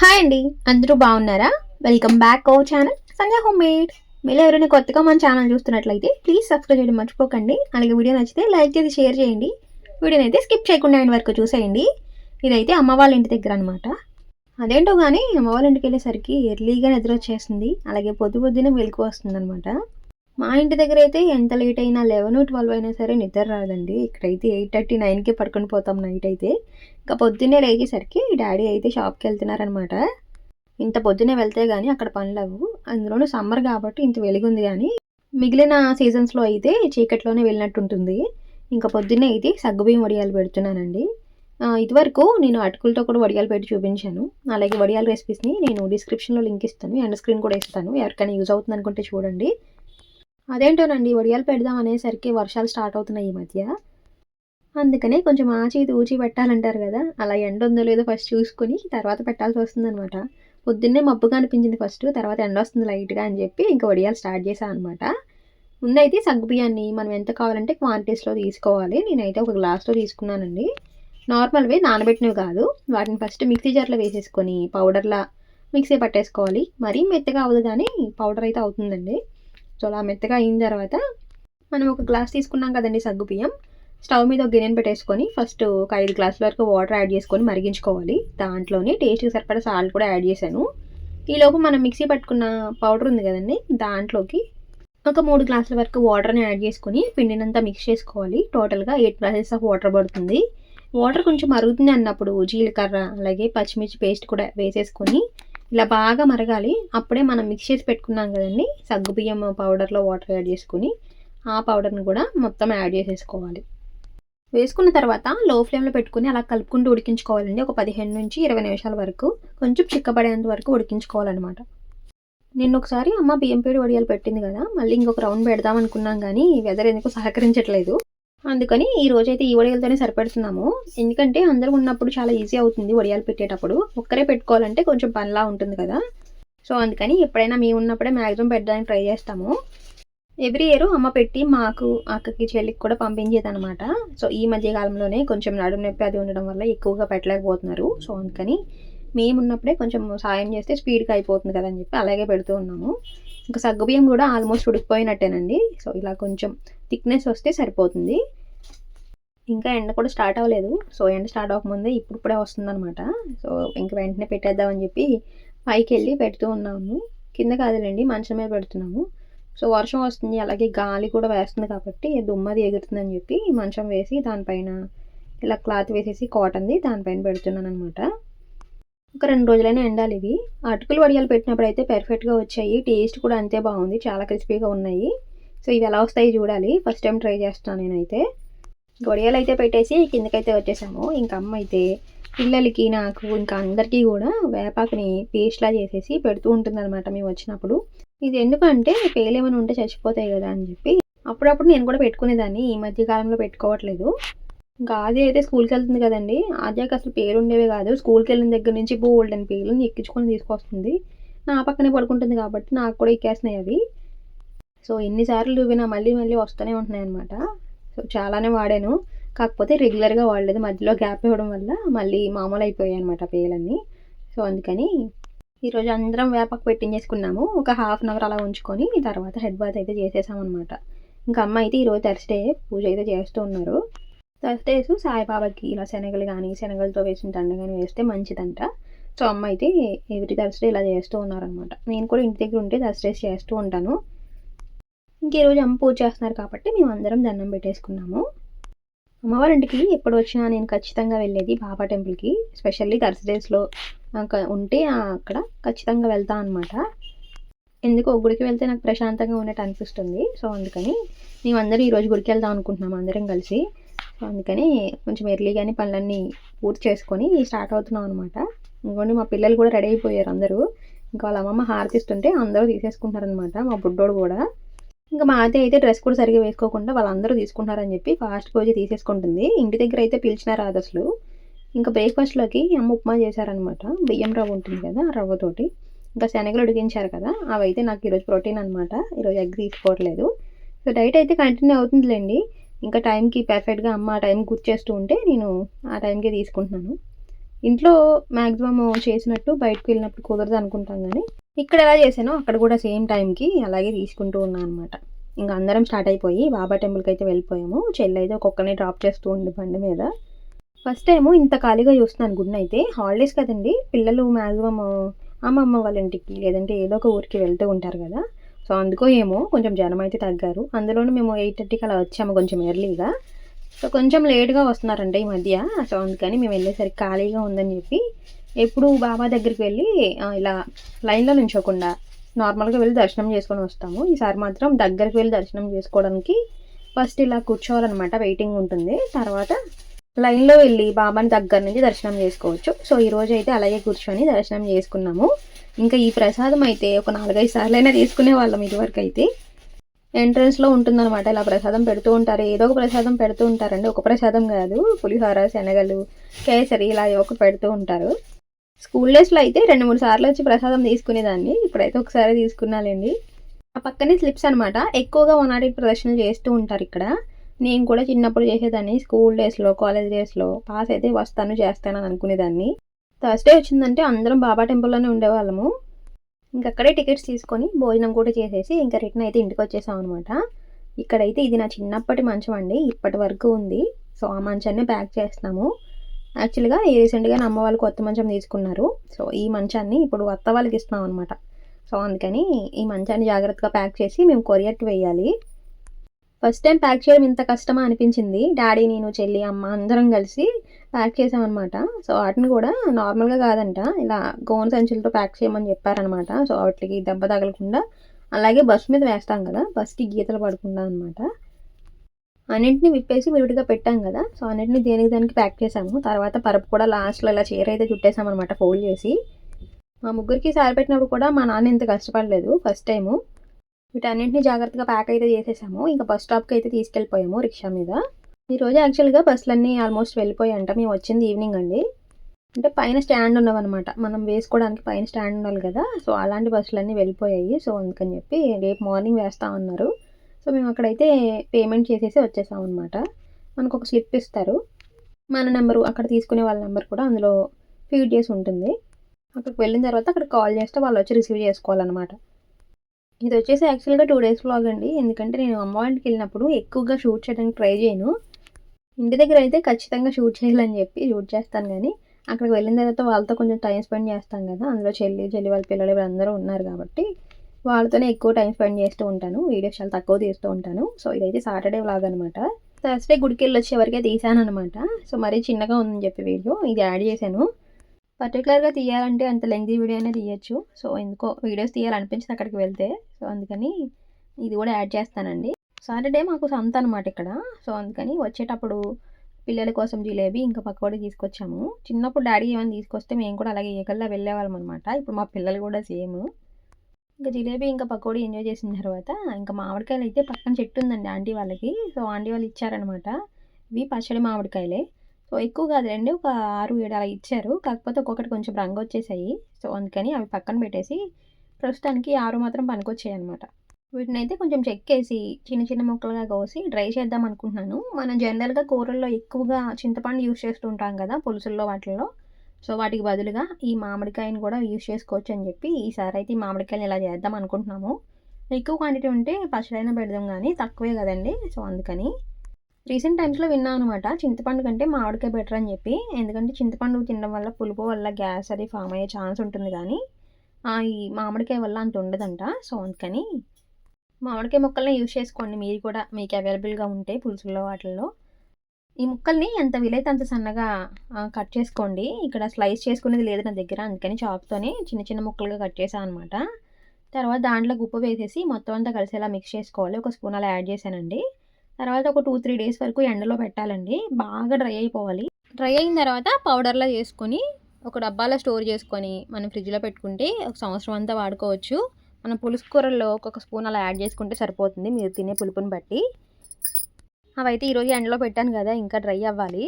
Hi అండి. అందరూ బాగున్నారా? వెల్కమ్ బ్యాక్ ఓ ఛానల్ సంజయ్ హోమ్ మేడ్ మీరు ఎవరైనా కొత్తగా మన ఛానల్ చూస్తున్నట్లయితే ప్లీజ్ సబ్స్క్రైబ్ చేయడం మర్చిపోకండి. అలాగే వీడియో నచ్చితే లైక్ చేసి షేర్ చేయండి. వీడియోని అయితే స్కిప్ చేయకుండా ఆయన వరకు చూసేయండి. ఇదైతే అమ్మ వాళ్ళ ఇంటి దగ్గర అనమాట అదేంటో కానీ అమ్మ వాళ్ళ ఇంటికి వెళ్ళేసరికి ఎర్లీగా నిద్ర వచ్చేస్తుంది. అలాగే పొద్దు పొద్దునే వెలుకు వస్తుంది అనమాట మా ఇంటి దగ్గర అయితే ఎంత లేట్ అయినా లెవెన్ ట్వెల్వ్ అయినా సరే నిద్ర రాదండి. ఇక్కడైతే ఎయిట్ థర్టీ నైన్కి పడుకొని పోతాం నైట్ అయితే. ఇంకా పొద్దున్నే లేచేసరికి డాడీ అయితే షాప్కి వెళ్తున్నారనమాట ఇంత పొద్దున్నే వెళ్తే కానీ అక్కడ పనులవు అందులోనూ సమ్మర్ కాబట్టి ఇంత వెలుగుంది కానీ మిగిలిన సీజన్స్లో అయితే చీకట్లోనే వెళ్ళినట్టు ఉంటుంది ఇంకా పొద్దున్నే అయితే సగ్గుబియ్యం వడియాలు పెడుతున్నానండి. ఇదివరకు నేను అటుకులతో కూడా వడియాలు పెట్టి చూపించాను. అలాగే వడియాల రెసిపీస్ని నేను డిస్క్రిప్షన్లో లింక్ ఇస్తాను. ఎండ్ స్క్రీన్ కూడా ఇస్తాను. ఎవరికైనా యూజ్ అవుతుంది అనుకుంటే చూడండి. అదేంటోనండి వడియాలు పెడదాం అనేసరికి వర్షాలు స్టార్ట్ అవుతున్నాయి ఈ మధ్య. అందుకనే కొంచెం ఆచి తూచి పెట్టాలంటారు కదా అలా ఎండ ఉందో లేదో ఫస్ట్ చూసుకుని తర్వాత పెట్టాల్సి వస్తుందనమాట పొద్దున్నే మబ్బుగా అనిపించింది ఫస్ట్ తర్వాత ఎండ వస్తుంది లైట్గా అని చెప్పి ఇంకా వడియాలు స్టార్ట్ చేశాను అనమాట ముందైతే సగ్గుబియ్యాన్ని మనం ఎంత కావాలంటే క్వాంటిటీస్లో తీసుకోవాలి. నేనైతే ఒక గ్లాస్లో తీసుకున్నానండి. నార్మల్వే నానబెట్టినవి కాదు వాటిని ఫస్ట్ మిక్సీ జార్లో వేసేసుకొని పౌడర్లా మిక్సీ పట్టేసుకోవాలి. మరీ మెత్తగా అవ్వదు కానీ పౌడర్ అయితే అవుతుందండి. సో అలా మెత్తగా అయిన తర్వాత మనం ఒక గ్లాస్ తీసుకున్నాం కదండి సగ్గుబియ్యం స్టవ్ మీద ఒక గిన్నెను పెట్టేసుకొని ఫస్ట్ ఒక ఐదు గ్లాసుల వరకు వాటర్ యాడ్ చేసుకొని మరిగించుకోవాలి. దాంట్లోనే టేస్ట్కి సరిపడా సాల్ట్ కూడా యాడ్ చేశాను. ఈలోపు మనం మిక్సీ పట్టుకున్న పౌడర్ ఉంది కదండి దాంట్లోకి ఒక మూడు గ్లాసుల వరకు వాటర్ని యాడ్ చేసుకొని పిండినంతా మిక్స్ చేసుకోవాలి. టోటల్గా ఎయిట్ గ్లాసెస్ ఆఫ్ వాటర్ పడుతుంది. వాటర్ కొంచెం మరుగుతుంది అన్నప్పుడు జీలకర్ర అలాగే పచ్చిమిర్చి పేస్ట్ కూడా వేసేసుకొని ఇలా బాగా మరగాలి. అప్పుడే మనం మిక్స్ చేసి పెట్టుకున్నాం కదండి. సగ్గుబియ్యం పౌడర్లో వాటర్ యాడ్ చేసుకొని ఆ పౌడర్ని కూడా మొత్తం యాడ్ చేసేసుకోవాలి. వేసుకున్న తర్వాత లో ఫ్లేమ్లో పెట్టుకుని అలా కలుపుకుంటూ ఉడికించుకోవాలండి. ఒక పదిహేను నుంచి ఇరవై నిమిషాల వరకు. కొంచెం చిక్కబడేంత వరకు ఉడికించుకోవాలన్నమాట. నిన్న ఒకసారి అమ్మ బియ్యం పేడి వడియాలు పెట్టింది కదా. మళ్ళీ ఇంకొక రౌండ్ పెడదాం అనుకున్నాం కానీ వెదర్ ఎందుకు సహకరించట్లేదు. అందుకని ఈ రోజైతే ఈ వడియాలతోనే సరిపెడుతున్నాము. ఎందుకంటే అందరూ ఉన్నప్పుడు చాలా ఈజీ అవుతుంది వడియాలు పెట్టేటప్పుడు. ఒక్కరే పెట్టుకోవాలంటే కొంచెం పనిలా ఉంటుంది కదా. సో అందుకని ఎప్పుడైనా మేము ఉన్నప్పుడే మ్యాక్సిమం పెట్టడానికి ట్రై చేస్తాము. ఎవ్రీ ఇయర్ అమ్మ పెట్టి మాకు అక్కకి చెల్లికి కూడా పంపించేది అనమాట సో ఈ మధ్య కాలంలోనే కొంచెం నడుము నొప్పి అది ఉండడం వల్ల ఎక్కువగా పెట్టలేకపోతున్నారు. సో అందుకని మేము ఉన్నప్పుడే కొంచెం సాయం చేస్తే స్పీడ్గా అయిపోతుంది కదా అని చెప్పి అలాగే పెడుతూ ఉన్నాము. ఇంకా సగ్గుబియ్యం కూడా ఆల్మోస్ట్ ఉడికిపోయినట్టేనండి. సో ఇలా కొంచెం థిక్నెస్ వస్తే సరిపోతుంది. ఇంకా ఎండ కూడా స్టార్ట్ అవ్వలేదు. సో ఎండ స్టార్ట్ అవ్వకముందే ఇప్పుడిప్పుడే వస్తుందన్నమాట. సో ఇంకా వెంటనే పెట్టేద్దామని చెప్పి పైకి వెళ్ళి పెడుతూ ఉన్నాము. కింద కాదులేండి మంచం మీద పెడుతున్నాము. సో వర్షం వస్తుంది అలాగే గాలి కూడా వేస్తుంది కాబట్టి దుమ్మది ఎగురుతుందని చెప్పి మంచం వేసి దానిపైన ఇలా క్లాత్ వేసేసి కాటన్ది దానిపైన పెడుతున్నాను అనమాట ఒక రెండు రోజులైనా ఎండాలి ఇవి. అటుకులు వడియాలు పెట్టినప్పుడు అయితే పెర్ఫెక్ట్గా వచ్చాయి. టేస్ట్ కూడా అంతే బాగుంది. చాలా క్రిస్పీగా ఉన్నాయి. సో ఇవి ఎలా వస్తాయి చూడాలి. ఫస్ట్ టైం ట్రై చేస్తాను నేనైతే. వడియాలు అయితే పెట్టేసి కిందకైతే వచ్చేసాము. ఇంకా అమ్మ అయితే పిల్లలకి నాకు ఇంకా అందరికీ కూడా వేపాకుని పేస్ట్లా చేసేసి పెడుతూ ఉంటుందన్నమాట మేము వచ్చినప్పుడు. ఇది ఎందుకంటే పేలేమని ఉంటే చచ్చిపోతాయి కదా అని చెప్పి అప్పుడప్పుడు నేను కూడా పెట్టుకునేదాన్ని. ఈ మధ్య కాలంలో పెట్టుకోవట్లేదు. ఇంకా ఆది అయితే స్కూల్కి వెళ్తుంది కదండి. ఆద్యాకి అసలు పేరు ఉండేవే కాదు. స్కూల్కి వెళ్ళిన దగ్గర నుంచి బోల్డ్ అని పేర్లను ఎక్కించుకొని తీసుకొస్తుంది. నా పక్కనే పడుకుంటుంది కాబట్టి నాకు కూడా ఎక్కేస్తున్నాయి అవి. సో ఎన్నిసార్లు చూపినా మళ్ళీ మళ్ళీ వస్తూనే ఉంటున్నాయి అనమాట సో చాలానే వాడాను. కాకపోతే రెగ్యులర్గా వాడలేదు. మధ్యలో గ్యాప్ ఇవ్వడం వల్ల మళ్ళీ మామూలు అయిపోయాయి అనమాట పేలన్నీ. సో అందుకని ఈరోజు అందరం వేపకు పెట్టించేసుకున్నాము. ఒక హాఫ్ అన్ అవర్ అలా ఉంచుకొని తర్వాత హెడ్ బాత్ అయితే చేసేసామన్నమాట ఇంకా అమ్మ అయితే ఈరోజు థర్స్డే పూజ అయితే చేస్తూ ఉన్నారు. థర్స్డేస్ సాయిబాబాకి ఇలా శనగలు కానీ శనగలతో వేసిన దండ కానీ వేస్తే మంచిదంట. సో అమ్మ అయితే ఎవ్రీ థర్స్డే ఇలా చేస్తూ ఉన్నారనమాట నేను కూడా ఇంటి దగ్గర ఉంటే థర్స్డేస్ చేస్తూ ఉంటాను. ఇంక ఈరోజు అమ్మ పూజ చేస్తున్నారు కాబట్టి మేము అందరం దండం పెట్టేసుకున్నాము. అమ్మవారింటికి ఎప్పుడు వచ్చినా నేను ఖచ్చితంగా వెళ్ళేది బాబా టెంపుల్కి స్పెషల్లీ థర్స్డేస్లో. నాకు ఉంటే అక్కడ ఖచ్చితంగా వెళ్తా అనమాట ఎందుకో గుడికి వెళ్తే నాకు ప్రశాంతంగా ఉన్నట్టు అనిపిస్తుంది. సో అందుకని మేమందరం ఈరోజు గుడికి వెళ్దాం అనుకుంటున్నాం అందరం కలిసి. సో అందుకని కొంచెం ఎర్లీగానే పనులన్నీ పూర్తి చేసుకొని స్టార్ట్ అవుతున్నాం అనమాట ఇంకోండి మా పిల్లలు కూడా రెడీ అయిపోయారు అందరూ. ఇంకా వాళ్ళ అమ్మమ్మ హారతిస్తుంటే అందరూ తీసేసుకుంటారనమాట మా బుడ్డోడు కూడా. ఇంకా మా అయితే అయితే డ్రెస్ కూడా సరిగ్గా వేసుకోకుండా వాళ్ళందరూ తీసుకుంటారని చెప్పి ఫాస్ట్ పోజీ తీసేసుకుంటుంది. ఇంటి దగ్గర అయితే పిలిచినా రాదు అసలు. ఇంకా బ్రేక్ఫాస్ట్లోకి అమ్మ ఉప్మా చేశారనమాట బియ్యం రవ్వ ఉంటుంది కదా ఆ రవ్వతోటి ఇంకా శనగలు ఉడికించారు కదా అవి అయితే నాకు ఈరోజు ప్రోటీన్ అనమాట ఈరోజు ఎగ్ తీసుకోవట్లేదు. సో డైట్ అయితే కంటిన్యూ అవుతుందిలేండి. ఇంకా టైంకి పర్ఫెక్ట్గా అమ్మ ఆ టైం గుర్తు చేస్తూ ఉంటే నేను ఆ టైంకి తీసుకుంటున్నాను. ఇంట్లో మ్యాక్సిమం చేసినట్టు బయటకు వెళ్ళినప్పుడు కుదరదు అనుకుంటాం కానీ ఇక్కడ ఎలా చేశానో అక్కడ కూడా సేమ్ టైంకి అలాగే తీసుకుంటూ ఉన్నాను అనమాట ఇంకా అందరం స్టార్ట్ అయిపోయి బాబా టెంపుల్కి అయితే వెళ్ళిపోయాము. చెల్లి అయితే ఒక్కొక్కరిని డ్రాప్ చేస్తూ ఉండి బండి మీద. ఫస్ట్ టైము ఇంత ఖాళీగా చూస్తున్నాను గుడిని అయితే. హాలిడేస్ కదండి. పిల్లలు మ్యాక్సిమమ్ అమ్మమ్మ వాళ్ళ ఇంటికి లేదంటే ఏదో ఒక ఊరికి వెళ్తూ ఉంటారు కదా. సో అందుకో ఏమో కొంచెం జనం అయితే తగ్గారు. అందులోనూ మేము ఎయిట్ థర్టీకి అలా వచ్చాము కొంచెం ఎర్లీగా. సో కొంచెం లేట్గా వస్తున్నారంట ఈ మధ్య. సో అందుకని మేము వెళ్ళేసరికి ఖాళీగా ఉందని చెప్పి ఎప్పుడు బాబా దగ్గరికి వెళ్ళి ఇలా లైన్లో నుంచోకుండా నార్మల్గా వెళ్ళి దర్శనం చేసుకొని వస్తాము. ఈసారి మాత్రం దగ్గరికి వెళ్ళి దర్శనం చేసుకోవడానికి ఫస్ట్ ఇలా కూర్చోవాలన్నమాట వెయిటింగ్ ఉంటుంది. తర్వాత లైన్లో వెళ్ళి బాబాని దగ్గర నుంచి దర్శనం చేసుకోవచ్చు. సో ఈరోజు అయితే అలాగే కూర్చొని దర్శనం చేసుకున్నాము. ఇంకా ఈ ప్రసాదం అయితే ఒక నాలుగైదు సార్లు అయినా తీసుకునే వాళ్ళం ఇదివరకు అయితే. ఎంట్రన్స్లో ఉంటుందన్నమాట ఇలా ప్రసాదం పెడుతూ ఉంటారు. ఏదో ఒక ప్రసాదం పెడుతూ ఉంటారండి. ఒక ప్రసాదం కాదు పులిహోర శనగలు కేసరి ఇలా ఒక పెడుతూ ఉంటారు. స్కూల్ డేస్లో అయితే రెండు మూడు సార్లు వచ్చి ప్రసాదం తీసుకునేదాన్ని. ఇప్పుడైతే ఒకసారి తీసుకున్నాలేండి. ఆ పక్కనే స్లిప్స్ అనమాట ఎక్కువగా వన్ ప్రదర్శనలు చేస్తూ ఉంటారు ఇక్కడ. నేను కూడా చిన్నప్పుడు చేసేదాన్ని. స్కూల్ డేస్లో కాలేజ్ డేస్లో పాస్ అయితే వస్తాను చేస్తానని అనుకునేదాన్ని. థర్స్డే వచ్చిందంటే అందరం బాబా టెంపుల్లోనే ఉండేవాళ్ళము. ఇంక అక్కడే టికెట్స్ తీసుకొని భోజనం కూడా చేసేసి ఇంకా రిటర్న్ అయితే ఇంటికి వచ్చేసాం అనమాట ఇక్కడైతే ఇది నా చిన్నప్పటి మంచం అండి. ఇప్పటి వరకు ఉంది. సో ఆ మంచాన్ని ప్యాక్ చేస్తున్నాము. యాక్చువల్గా ఈ రీసెంట్గా అమ్మ వాళ్ళు కొత్త మంచం తీసుకున్నారు. సో ఈ మంచాన్ని ఇప్పుడు అత్త వాళ్ళకి ఇస్తున్నాం అనమాట సో అందుకని ఈ మంచాన్ని జాగ్రత్తగా ప్యాక్ చేసి మేము కొరియర్కి వేయాలి ఫస్ట్ టైం ప్యాక్ చేయడం ఇంత కష్టమా అనిపించింది. డాడీ నేను చెల్లి అమ్మ అందరం కలిసి ప్యాక్ చేసామన్నమాట సో వాటిని కూడా నార్మల్గా కాదంట. ఇలా గోన్ సంచులతో ప్యాక్ చేయమని చెప్పారనమాట సో వాటికి దెబ్బ తగలకుండా. అలాగే బస్ మీద వేస్తాం కదా బస్కి గీతలు పడకుండా అనమాట అన్నింటిని విప్పేసి విడిగా పెట్టాం కదా. సో అన్నింటిని దేనికి దానికి ప్యాక్ చేసాము. తర్వాత పరుపు కూడా లాస్ట్లో ఇలా చీర అయితే చుట్టేసామన్నమాట ఫోల్డ్ చేసి. మా ముగ్గురికి సారి పెట్టినప్పుడు కూడా మా నాన్న ఇంత కష్టపడలేదు ఫస్ట్ టైము వీటన్నింటినీ జాగ్రత్తగా ప్యాక్ అయితే చేసేసాము. ఇంకా బస్ స్టాప్కి అయితే తీసుకెళ్ళిపోయాము రిక్షా మీద. ఈరోజు యాక్చువల్గా బస్సులన్నీ ఆల్మోస్ట్ వెళ్ళిపోయాయంట. మేము వచ్చింది ఈవినింగ్ అండి. అంటే పైన స్టాండ్ ఉన్నవన్నమాట. మనం వేసుకోవడానికి పైన స్టాండ్ ఉండాలి కదా. సో అలాంటి బస్సులన్నీ వెళ్ళిపోయాయి. సో అందుకని చెప్పి రేపు మార్నింగ్ వేస్తామన్నారు సో మేము అక్కడైతే పేమెంట్ చేసేసి వచ్చేసాం అనమాట మనకు ఒక స్లిప్ ఇస్తారు. మన నెంబరు అక్కడ తీసుకునే వాళ్ళ నెంబర్ కూడా అందులో ఫీడ్ చేసి ఉంటుంది. అక్కడికి వెళ్ళిన తర్వాత అక్కడ కాల్ చేస్తే వాళ్ళు వచ్చి రిసీవ్ చేసుకోవాలన్నమాట. ఇది వచ్చేసి యాక్చువల్గా టూ డేస్ వ్లాగ్ అండి. ఎందుకంటే నేను అమ్మ వాళ్ళకి వెళ్ళినప్పుడు ఎక్కువగా షూట్ చేయడానికి ట్రై చేయను. ఇంటి దగ్గర అయితే ఖచ్చితంగా షూట్ చేయాలని చెప్పి షూట్ చేస్తాను కానీ అక్కడికి వెళ్ళిన తర్వాత వాళ్ళతో కొంచెం టైం స్పెండ్ చేస్తాం కదా. అందులో చెల్లి చెల్లి వాళ్ళ పిల్లలు అందరూ ఉన్నారు కాబట్టి వాళ్ళతోనే ఎక్కువ టైం స్పెండ్ చేస్తూ ఉంటాను. వీడియోస్ చాలా తక్కువ తీస్తూ ఉంటాను. సో ఇదైతే సాటర్డే వ్లాగ్ అనమాట థర్స్డే గుడికి వెళ్ళి వచ్చే వరకే తీసాను అనమాట సో మరీ చిన్నగా ఉందని చెప్పి వీడియో ఇది యాడ్ చేశాను. పర్టికులర్గా తీయాలంటే అంత లెంగ్తీ వీడియో అనేది తీయచ్చు. సో ఎందుకో వీడియోస్ తీయాలనిపించింది అక్కడికి వెళ్తే. సో అందుకని ఇది కూడా యాడ్ చేస్తానండి. సాటర్డే మాకు సంత అనమాట ఇక్కడ. సో అందుకని వచ్చేటప్పుడు పిల్లల కోసం జిలేబీ ఇంకా పకోడీ తీసుకొచ్చాము. చిన్నప్పుడు డాడీ ఏమైనా తీసుకొస్తే మేము కూడా అలాగే ఏకల్లా వెళ్ళేవాళ్ళం అనమాట ఇప్పుడు మా పిల్లలు కూడా సేమ్. ఇంకా జిలేబీ ఇంకా పకోడీ ఎంజాయ్ చేసిన తర్వాత ఇంకా మామిడికాయలు అయితే పక్కన చెట్టు ఉందండి ఆంటీ వాళ్ళకి. సో ఆంటీ వాళ్ళు ఇచ్చారనమాట ఇవి పచ్చడి మామిడికాయలే. సో ఎక్కువ కాదులేండి ఒక ఆరు ఏడు అలా ఇచ్చారు. కాకపోతే ఒక్కొక్కటి కొంచెం రంగు వచ్చేసాయి. సో అందుకని అవి పక్కన పెట్టేసి ప్రస్తుతానికి ఆరు మాత్రం పనికొచ్చాయి అనమాట వీటిని అయితే కొంచెం చెక్కేసి చిన్న చిన్న ముక్కలుగా కోసి డ్రై చేద్దాం అనుకుంటున్నాను. మనం జనరల్గా కూరల్లో ఎక్కువగా చింతపండు యూస్ చేస్తూ ఉంటాం కదా పులుసుల్లో వాటిల్లో. సో వాటికి బదులుగా ఈ మామిడికాయని కూడా యూస్ చేసుకోవచ్చు అని చెప్పి ఈసారి అయితే ఈ మామిడికాయలు ఇలా చేద్దాం అనుకుంటున్నాము. ఎక్కువ క్వాంటిటీ ఉంటే పచ్చడైనా పెడదాం కానీ తక్కువే కదండి. సో అందుకని రీసెంట్ టైమ్స్లో విన్నాను అనమాట చింతపండు కంటే మామిడికాయ బెటర్ అని చెప్పి. ఎందుకంటే చింతపండు తినడం వల్ల పులుపు వల్ల గ్యాస్ అది ఫామ్ అయ్యే ఛాన్స్ ఉంటుంది కానీ ఈ మామిడికాయ వల్ల అంత ఉండదంట. సో అందుకని మామిడికాయ ముక్కల్ని యూజ్ చేసుకోండి. మీరు కూడా మీకు అవైలబుల్గా ఉంటే పులుసుల్లో వాటిల్లో. ఈ ముక్కల్ని ఎంత వీలైతే అంత సన్నగా కట్ చేసుకోండి. ఇక్కడ స్లైస్ చేసుకునేది లేదు నా దగ్గర అందుకని చాప్తోనే చిన్న చిన్న ముక్కలుగా కట్ చేశాను అనమాట తర్వాత దాంట్లో ఉప్పు వేసేసి మొత్తం అంతా కలిసేలా మిక్స్ చేసుకోవాలి. ఒక స్పూన్ అలా యాడ్ చేశానండి. తర్వాత ఒక టూ త్రీ డేస్ వరకు ఎండలో పెట్టాలండి. బాగా డ్రై అయిపోవాలి. డ్రై అయిన తర్వాత పౌడర్లో చేసుకొని ఒక డబ్బాలో స్టోర్ చేసుకొని మనం ఫ్రిడ్జ్లో పెట్టుకుంటే ఒక సంవత్సరం అంతా వాడుకోవచ్చు. మనం పులుసు కూరల్లో ఒక్కొక్క స్పూన్ అలా యాడ్ చేసుకుంటే సరిపోతుంది. మీరు తినే పులుపుని బట్టి. అవైతే ఈరోజు ఎండలో పెట్టాను కదా ఇంకా డ్రై అవ్వాలి.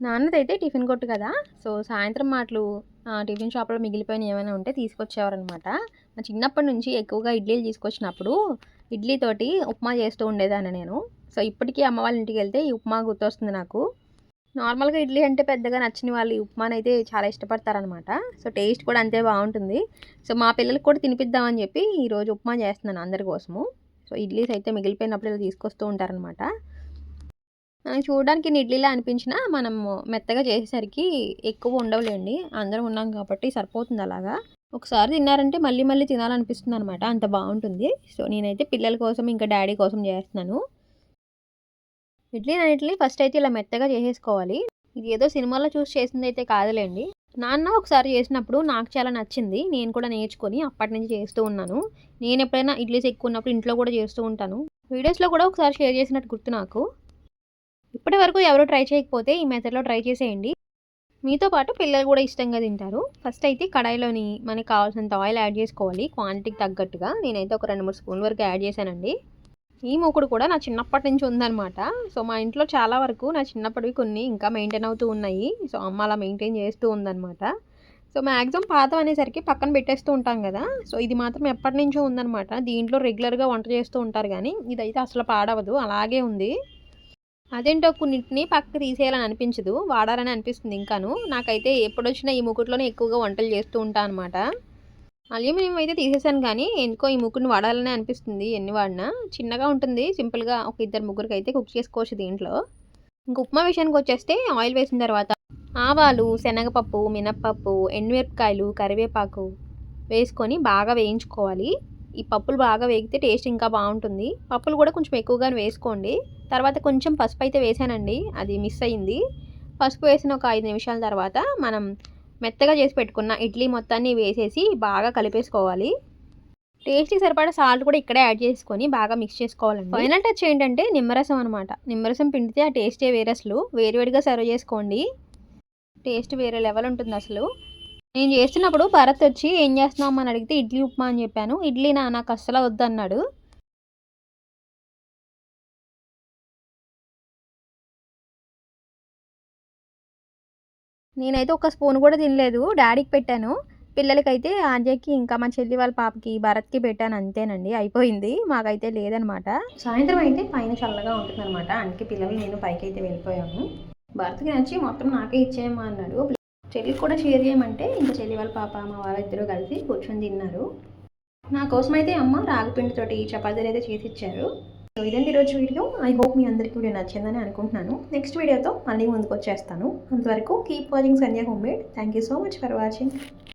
నాన్నదైతే టిఫిన్ కొట్టు కదా సో సాయంత్రం మాటలు టిఫిన్ షాప్లో మిగిలిపోయిన ఏమైనా ఉంటే తీసుకొచ్చేవారనమాట నా చిన్నప్పటి నుంచి ఎక్కువగా ఇడ్లీలు తీసుకొచ్చినప్పుడు ఇడ్లీతోటి ఉప్మా చేస్తూ ఉండేదాన్ని నేను. సో ఇప్పటికీ అమ్మ వాళ్ళ ఇంటికి వెళ్తే ఈ ఉప్మా గుర్తొస్తుంది నాకు. నార్మల్గా ఇడ్లీ అంటే పెద్దగా నచ్చిన వాళ్ళు ఈ ఉప్మాని అయితే చాలా ఇష్టపడతారనమాట సో టేస్ట్ కూడా అంతే బాగుంటుంది. సో మా పిల్లలకు కూడా తినిపిద్దామని చెప్పి ఈరోజు ఉప్మా చేస్తున్నాను అందరి కోసము. సో ఇడ్లీస్ అయితే మిగిలిపోయినప్పుడు ఇలా తీసుకొస్తూ ఉంటారనమాట మనకి చూడడానికి ఇన్ని ఇడ్లీలా అనిపించినా మనం మెత్తగా చేసేసరికి ఎక్కువ ఉండవులేండి. అందరం ఉన్నాం కాబట్టి సరిపోతుంది అలాగా. ఒకసారి తిన్నారంటే మళ్ళీ మళ్ళీ తినాలనిపిస్తుంది అనమాట అంత బాగుంటుంది. సో నేనైతే పిల్లల కోసం ఇంకా డాడీ కోసం చేస్తున్నాను. ఇడ్లీ అన్నిటిని ఫస్ట్ అయితే ఇలా మెత్తగా చేసేసుకోవాలి. ఇది ఏదో సినిమాలో చూసి చేసింది అయితే కాదులేండి. నాన్న ఒకసారి చేసినప్పుడు నాకు చాలా నచ్చింది. నేను కూడా నేర్చుకొని అప్పటి నుంచి చేస్తూ ఉన్నాను. నేను ఎప్పుడైనా ఇడ్లీస్ ఎక్కువ ఉన్నప్పుడు ఇంట్లో కూడా చేస్తూ ఉంటాను. వీడియోస్లో కూడా ఒకసారి షేర్ చేసినట్టు గుర్తు నాకు. ఇప్పటి వరకు ఎవరు ట్రై చేయకపోతే ఈ మెథడ్లో ట్రై చేసేయండి. మీతో పాటు పిల్లలు కూడా ఇష్టంగా తింటారు. ఫస్ట్ అయితే కడాయిలోని మనకి కావాల్సినంత ఆయిల్ యాడ్ చేసుకోవాలి. క్వాంటిటీకి తగ్గట్టుగా. నేనైతే ఒక రెండు మూడు స్పూన్ వరకు యాడ్ చేశానండి. ఈ మూకుడు కూడా నా చిన్నప్పటి నుంచి ఉందన్నమాట. సో మా ఇంట్లో చాలా వరకు నా చిన్నప్పటివి కొన్ని ఇంకా మెయింటైన్ అవుతూ ఉన్నాయి. సో అమ్మ అలా మెయింటైన్ చేస్తూ ఉందన్నమాట. సో మ్యాక్సిమం పాతం అనేసరికి పక్కన పెట్టేస్తూ ఉంటాం కదా. సో ఇది మాత్రం ఎప్పటి నుంచో ఉందన్నమాట. దీంట్లో రెగ్యులర్గా వంట చేస్తూ ఉంటారు కానీ ఇదైతే అసలు పాడవదు. అలాగే ఉంది. అదేంటో కొన్నింటిని పక్కకు తీసేయాలని అనిపించదు వాడాలని అనిపిస్తుంది ఇంకాను. నాకైతే ఎప్పుడొచ్చినా ఈ ముకుట్లోనే ఎక్కువగా వంటలు చేస్తూ ఉంటాను అనమాట అల్యూమినియం అయితే తీసేసాను కానీ ఎందుకో ఈ ముక్కుని వాడాలని అనిపిస్తుంది ఎన్ని వాడినా. చిన్నగా ఉంటుంది సింపుల్గా ఒక ఇద్దరు ముగ్గురికి అయితే కుక్ చేసుకోవచ్చు దీంట్లో. ఇంక ఉప్మా విషయానికి వచ్చేస్తే ఆయిల్ వేసిన తర్వాత ఆవాలు శనగపప్పు మినప్పప్పు ఎండుమిరపకాయలు కరివేపాకు వేసుకొని బాగా వేయించుకోవాలి. ఈ పప్పులు బాగా వేగితే టేస్ట్ ఇంకా బాగుంటుంది. పప్పులు కూడా కొంచెం ఎక్కువగా వేసుకోండి. తర్వాత కొంచెం పసుపు అయితే వేసానండి. అది మిస్ అయింది. పసుపు వేసిన ఒక ఐదు నిమిషాల తర్వాత మనం మెత్తగా చేసి పెట్టుకున్న ఇడ్లీ మొత్తాన్ని వేసేసి బాగా కలిపేసుకోవాలి. టేస్ట్కి సరిపడా సాల్ట్ కూడా ఇక్కడే యాడ్ చేసుకొని బాగా మిక్స్ చేసుకోవాలండి. ఫైనల్ టచ్ ఏంటంటే నిమ్మరసం అనమాట నిమ్మరసం పిండితే ఆ టేస్టే వేరే అసలు వేరువేడిగా సర్వ్ చేసుకోండి. టేస్ట్ వేరే లెవెల్ ఉంటుంది అసలు. నేను చేస్తున్నప్పుడు భరత్ వచ్చి ఏం చేస్తున్నావు అని అడిగితే ఇడ్లీ ఉప్మా అని చెప్పాను. ఇడ్లీ నా నాకు అస్సలు వద్దన్నాడు. నేనైతే ఒక స్పూన్ కూడా తినలేదు. డాడీకి పెట్టాను. పిల్లలకైతే ఆంజయ్కి ఇంకా మా చెల్లి వాళ్ళ పాపకి భరత్కి పెట్టాను అంతేనండి. అయిపోయింది. మాకైతే లేదనమాట. సాయంత్రం అయితే పైన చల్లగా ఉంటుంది అనమాట అందుకే పిల్లలు నేను పైకి అయితే వెళ్ళిపోయాము భరత్కి నచ్చి మొత్తం నాకే ఇచ్చేయమ్మా అన్నాడు. చెల్లికి కూడా షేర్ చేయమంటే ఇంకా చెల్లి వాళ్ళ పాప మా వాళ్ళిద్దరూ కలిసి కూర్చొని తిన్నారు. నా కోసం అయితే అమ్మ రాగిపిండితోటి చపాతీలు అయితే చేసి ఇచ్చారు. సో ఇదండి ఈరోజు వీడియో. ఐ హోప్ మీ అందరికీ వీడియో నచ్చిందని అనుకుంటున్నాను. నెక్స్ట్ వీడియోతో మళ్ళీ ముందుకు వచ్చేస్తాను అంతవరకు keep watching Sandhya home made thank you so much for watching